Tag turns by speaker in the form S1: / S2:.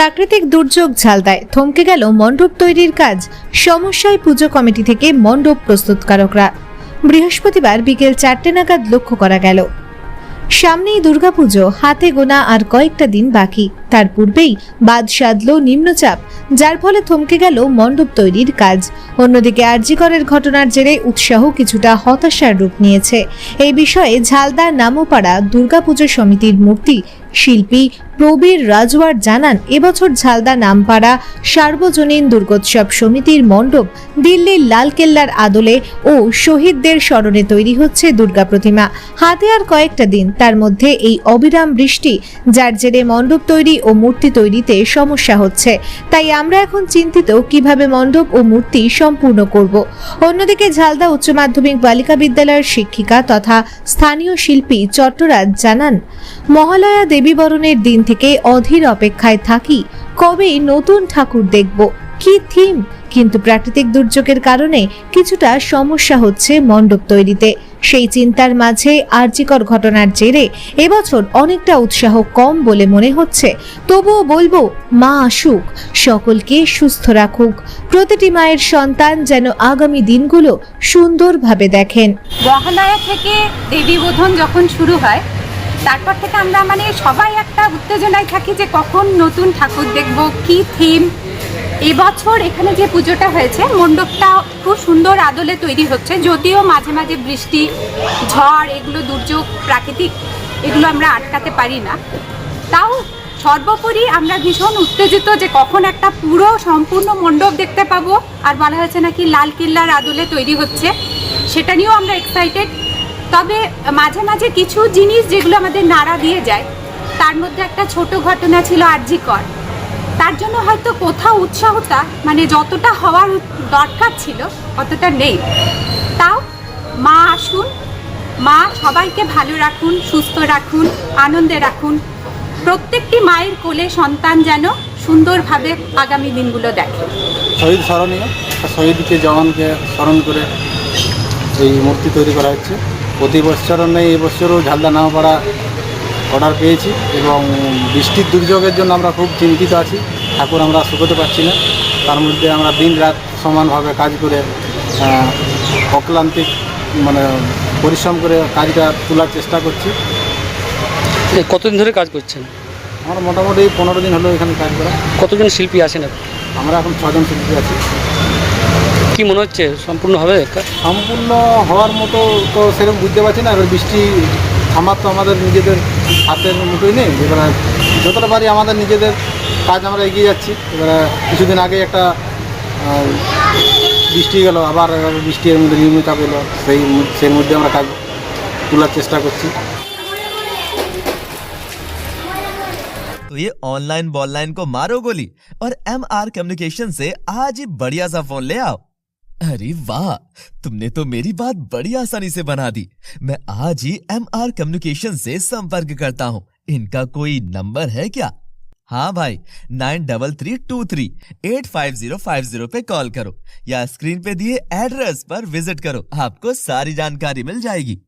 S1: প্রাকৃতিক দুর্যোগ ঝালদায় থমকে গেল মণ্ডপ তৈরির কাজ। সমস্যায় পুজো কমিটি থেকে মণ্ডপ প্রস্তুতকারকরা। বৃহস্পতিবার বিকেল চারটে নাগাদ লক্ষ্য করা গেল। সামনেই দুর্গাপুজো, হাতে গোনা আর কয়েকটা দিন বাকি। তার পূর্বেই বাদ সাধল নিম্নচাপ, যার ফলে থমকে গেল মণ্ডপ তৈরির কাজ। অন্যদিকে আরজিকরের ঘটনার জেরে উৎসাহ কিছুটা হতাশার রূপ নিয়েছে। এই বিষয়ে ঝালদার নামোপাড়া দুর্গাপুজো সমিতির মূর্তি, শিল্পী প্রবীর রাজওয়ার জানান, এবছর ঝালদা নামপাড়া সার্বজনীন দুর্গোৎসব সমিতির মণ্ডপ দিল্লির লালকেল্লার আদলে ও শহীদদের স্মরণে তৈরি হচ্ছে দুর্গা প্রতিমা। হাতে আর কয়েকটা দিন তার মধ্যে এই অবিরাম বৃষ্টি, যার জেরে মণ্ডপ তৈরি ও মূর্তি তৈরিতে সমস্যা হচ্ছে। তাই আমরা এখন চিন্তিত কীভাবে মণ্ডপ ও মূর্তি সম্পূর্ণ করব। অন্যদিকে ঝালদা উচ্চ মাধ্যমিক বালিকা বিদ্যালয়ের শিক্ষিকা তথা স্থানীয় শিল্পী চট্টরাজ জানান, মহালয়া দেবী বরণের দিন থেকে অধীর অপেক্ষায় থাকি, কবে নতুন ঠাকুর দেখব। কি থিম কিন্তু প্রাকৃতিক দুর্যোগের কারণে কিছুটা সমস্যা হচ্ছে মণ্ডপ তৈরিতে। সেই চিন্তার মাঝে আর্যিকর ঘটনার জেরে এবছর অনেকটা উৎসাহ কম বলে মনে হচ্ছে। তবুও বলব, মা আসুক, সকলকে সুস্থ রাখুক। প্রতিটি মায়ের সন্তান যেন আগামী দিনগুলো সুন্দরভাবে দেখেন।
S2: মহালয়া থেকে দেবী বোধন যখন শুরু হয়, তারপর থেকে আমরা মানে সবাই একটা উত্তেজনায় থাকি যে কখন নতুন ঠাকুর দেখব, কি থিম এবছর এখানে যে পুজোটা হয়েছে, মণ্ডপটা খুব সুন্দর আদলে তৈরি হচ্ছে। যদিও মাঝে মাঝে বৃষ্টি, ঝড়, এগুলো দুর্যোগ প্রাকৃতিক, এগুলো আমরা আটকাতে পারি না। তাও সর্বোপরি আমরা ভীষণ উত্তেজিত যে কখন একটা পুরো সম্পূর্ণ মণ্ডপ দেখতে পাবো, আর বলা হয়েছে নাকি লাল কিল্লার আদলে তৈরি হচ্ছে। সেটা নিয়েও আমরা এক্সাইটেড তবে মাঝে মাঝে কিছু জিনিস যেগুলো আমাদের নাড়া দিয়ে যায়, তার মধ্যে একটা ছোট ঘটনা ছিল আরজিকর। তার জন্য হয়তো কোথাও উৎসাহটা মানে যতটা হওয়ার দরকার ছিল, অতটা নেই। তাও মা আসুন, মা সবাইকে ভালো রাখুন, সুস্থ রাখুন, আনন্দে রাখুন। প্রত্যেকটি মায়ের কোলে সন্তান যেন সুন্দরভাবে আগামী দিনগুলো দেখে।
S3: শহীদ স্মরণীয়, শহীদকে জওয়ানকে স্মরণ করে এই মূর্তি তৈরি করা হচ্ছে। প্রতি বছরও নেই এবছরও ঝালদা নামপাড়া অর্ডার পেয়েছি এবং বৃষ্টির দুর্যোগের জন্য আমরা খুব চিন্তিত আছি। ঠাকুর আমরা শুকোতে পারছি না। তার মধ্যে আমরা দিন রাত সমানভাবে কাজ করে অক্লান্তিক মানে পরিশ্রম করে কাজটা তোলার চেষ্টা করছি।
S4: কতদিন ধরে কাজ করছেন?
S3: আমার মোটামুটি পনেরো দিন হলো এখানে কাজ করা।
S4: কতজন শিল্পী আছেন?
S3: আমরা এখন ছজন শিল্পী আছি।
S4: কি মনে হচ্ছে সম্পূর্ণ হবে?
S3: সম্পূর্ণ হওয়ার মতো তো সেরকম বুঝতে পারছি না। এবার বৃষ্টি আমার তো আমাদের নিজেদের হাতের মুঠোই নেই এবারে যতটা পারি আমাদের নিজেদের কাজ আমরা এগিয়ে যাচ্ছি এবারে কিছুদিন আগে একটা আহ, বৃষ্টি গেল আবার এবার বৃষ্টি এর মধ্যে নিয়মিত এলো সেই মু- সেই মধ্যে আমরা কাজ তোলার চেষ্টা করছি
S5: तो ये ऑनलाइन बॉललाइन को मारो गोली और एम आर कम्युनिकेशन से आज ही बढ़िया सा फोन ले आओ अरे वाह, तुमने तो मेरी बात बड़ी आसानी से बना दी। मैं आज ही एम आर कम्युनिकेशन से संपर्क करता हूँ। इनका कोई नंबर है क्या? हाँ भाई nine double three two three eight five zero five zero पे कॉल करो या स्क्रीन पे दिए एड्रेस पर विज़िट करो। आपको सारी जानकारी मिल जाएगी।